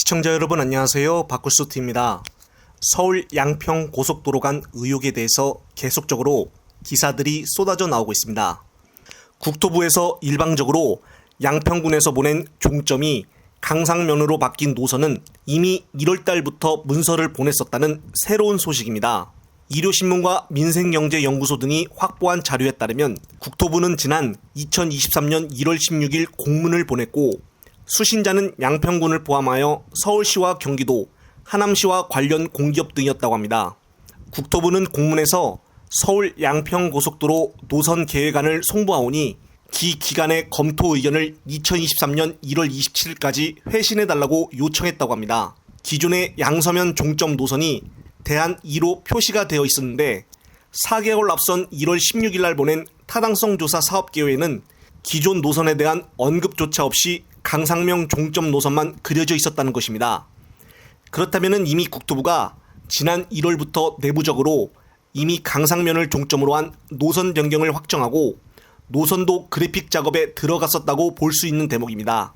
시청자 여러분 안녕하세요. 바쿠스트입니다. 서울 양평 고속도로 간 의혹에 대해서 계속적으로 기사들이 쏟아져 나오고 있습니다. 국토부에서 일방적으로 양평군에서 보낸 종점이 강상면으로 바뀐 노선은 이미 1월 달부터 문서를 보냈었다는 새로운 소식입니다. 일요신문과 민생경제연구소 등이 확보한 자료에 따르면 국토부는 지난 2023년 1월 16일 공문을 보냈고 수신자는 양평군을 포함하여 서울시와 경기도, 하남시와 관련 공기업 등이었다고 합니다. 국토부는 공문에서 서울 양평 고속도로 노선 계획안을 송부하오니 기 기간의 검토 의견을 2023년 1월 27일까지 회신해 달라고 요청했다고 합니다. 기존의 양서면 종점 노선이 대한 2로 표시가 되어 있었는데 4개월 앞선 1월 16일 날 보낸 타당성 조사 사업 계획에는 기존 노선에 대한 언급조차 없이 강상명 종점 노선만 그려져 있었다는 것입니다. 그렇다면 이미 국토부가 지난 1월부터 내부적으로 이미 강상면을 종점으로 한 노선 변경을 확정하고 노선도 그래픽 작업에 들어갔었다고 볼 수 있는 대목입니다.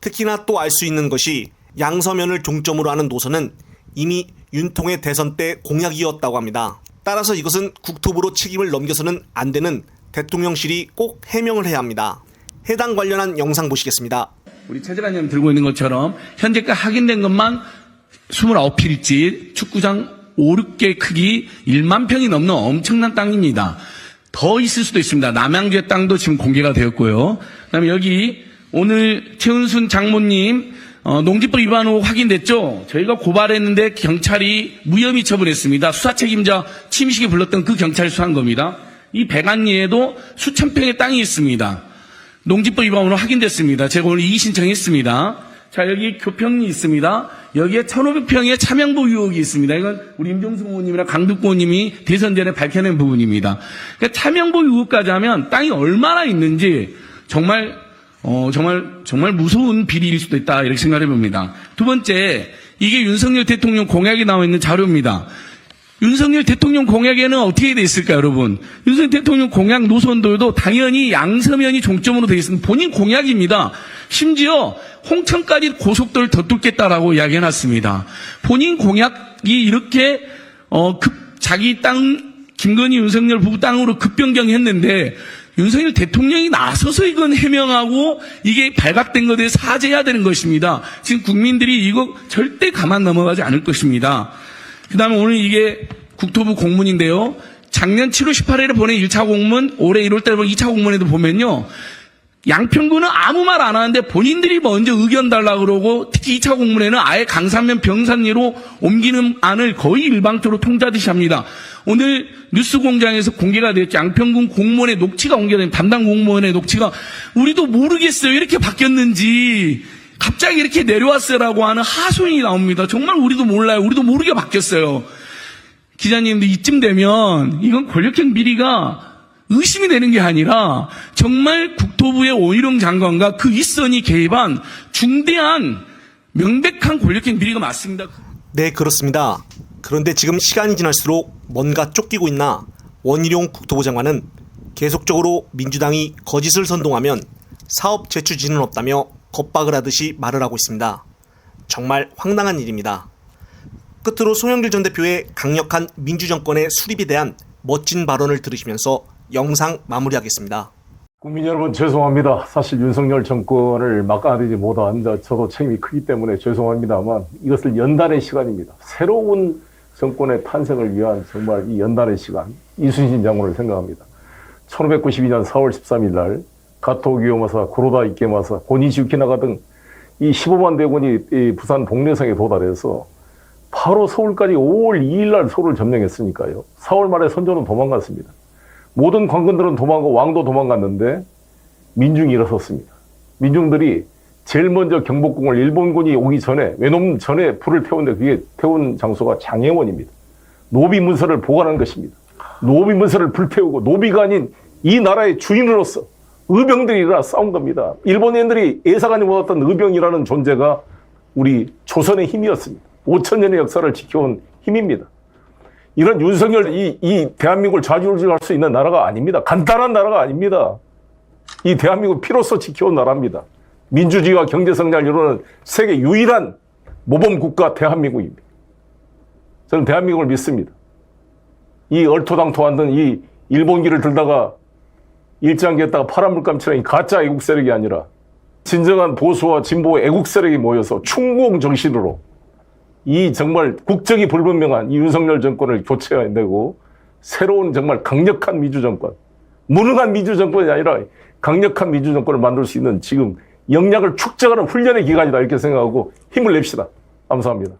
특히나 또 알 수 있는 것이 양서면을 종점으로 하는 노선은 이미 윤통의 대선 때 공약이었다고 합니다. 따라서 이것은 국토부로 책임을 넘겨서는 안 되는 대통령실이 꼭 해명을 해야 합니다. 해당 관련한 영상 보시겠습니다. 우리 최재관님 들고 있는 것처럼 현재까지 확인된 것만 29필지 축구장 5, 6개 크기 1만 평이 넘는 엄청난 땅입니다. 더 있을 수도 있습니다. 남양주의 땅도 지금 공개가 되었고요. 그다음에 여기 오늘 최은순 장모님 어, 농지법 위반 으로 확인됐죠. 저희가 고발했는데 경찰이 무혐의 처분했습니다. 수사 책임자 침식에 불렀던 그 경찰이 수사한 겁니다. 이 백안리에도 수천 평의 땅이 있습니다. 농지법 위반으로 확인됐습니다. 제가 오늘 이의 신청했습니다. 자, 여기 교평이 있습니다. 여기에 1,500평의 차명보 의혹이 있습니다. 이건 우리 임종수 의원님이나 강득구 의원님이 대선 전에 밝혀낸 부분입니다. 그러니까 차명보 의혹까지 하면 땅이 얼마나 있는지 정말 어, 정말, 정말 무서운 비리일 수도 있다, 이렇게 생각해 봅니다. 두 번째, 이게 윤석열 대통령 공약이 나와 있는 자료입니다. 윤석열 대통령 공약에는 어떻게 돼 있을까요, 여러분? 윤석열 대통령 공약 노선도도 당연히 양서면이 종점으로 되어 있습니다. 본인 공약입니다. 심지어 홍천까지 고속도로를 더 뚫겠다라고 이야기해 놨습니다. 본인 공약이 이렇게, 어, 급, 자기 땅, 김건희 윤석열 부부 땅으로 급변경했는데, 윤석열 대통령이 나서서 이건 해명하고 이게 발각된 것에 사죄해야 되는 것입니다. 지금 국민들이 이거 절대 가만 넘어가지 않을 것입니다. 그 다음에 오늘 이게 국토부 공문인데요. 작년 7월 18일에 보낸 1차 공문, 올해 1월 달에 보낸 2차 공문에도 보면요. 양평구는 아무 말 안 하는데 본인들이 먼저 의견 달라고 그러고 특히 2차 공문에는 아예 강산면 병산리로 옮기는 안을 거의 일방적으로 통자듯이 합니다. 오늘 뉴스 공장에서 공개가 됐죠. 양평군 공무원의 녹취가 공개된 담당 공무원의 녹취가 우리도 모르겠어요. 이렇게 바뀌었는지 갑자기 이렇게 내려왔어라고 하는 하소연이 나옵니다. 정말 우리도 몰라요. 우리도 모르게 바뀌었어요. 기자님도 이쯤 되면 이건 권력형 비리가 의심이 되는 게 아니라 정말 국토부의 오일영 장관과 그 윗선이 개입한 중대한 명백한 권력형 비리가 맞습니다. 네, 그렇습니다. 그런데 지금 시간이 지날수록 뭔가 쫓기고 있나 원희룡 국토부 장관은 계속적으로 민주당이 거짓을 선동하면 사업 제출지는 없다며 겁박을 하듯이 말을 하고 있습니다. 정말 황당한 일입니다. 끝으로 송영길 전 대표의 강력한 민주정권의 수립에 대한 멋진 발언을 들으시면서 영상 마무리하겠습니다. 국민 여러분 죄송합니다. 사실 윤석열 정권을 막아내지 못한 저도 책임이 크기 때문에 죄송합니다만 이것을 연단의 시간입니다. 새로운 정권의 탄생을 위한 정말 이 연단의 시간 이순신 장군을 생각합니다. 1592년 4월 13일 날 가토기요마사, 구로다 이케마사, 고니시우키나가 등 이 15만 대군이 이 부산 복례성에 도달해서 바로 서울까지 5월 2일 날 서울을 점령했으니까요. 4월 말에 선조는 도망갔습니다. 모든 관건들은 도망가고 왕도 도망갔는데 민중이 일어섰습니다. 민중들이 제일 먼저 경복궁을 일본군이 오기 전에 외놈 전에 불을 태웠는데 그게 태운 장소가 장애원입니다. 노비 문서를 보관한 것입니다. 노비 문서를 불태우고 노비가 아닌 이 나라의 주인으로서 의병들이 일어나 싸운 겁니다. 일본인들이 예사관이 못했던 의병이라는 존재가 우리 조선의 힘이었습니다. 5천 년의 역사를 지켜온 힘입니다. 이런 윤석열 이, 이 대한민국을 좌지우지할 수 있는 나라가 아닙니다. 간단한 나라가 아닙니다. 이 대한민국 피로서 지켜온 나라입니다. 민주주의와 경제 성장을 이루는 세계 유일한 모범 국가 대한민국입니다. 저는 대한민국을 믿습니다. 이 얼토당토하던 이 일본기를 들다가 일장기했다가 파란물감처럼 이 가짜 애국 세력이 아니라 진정한 보수와 진보 애국 세력이 모여서 충공 정신으로 이 정말 국적이 불분명한 이 윤석열 정권을 교체해내고 새로운 정말 강력한 민주 정권, 무능한 민주 정권이 아니라 강력한 민주 정권을 만들 수 있는 지금 역량을 축적하는 훈련의 기간이다 이렇게 생각하고 힘을 냅시다. 감사합니다.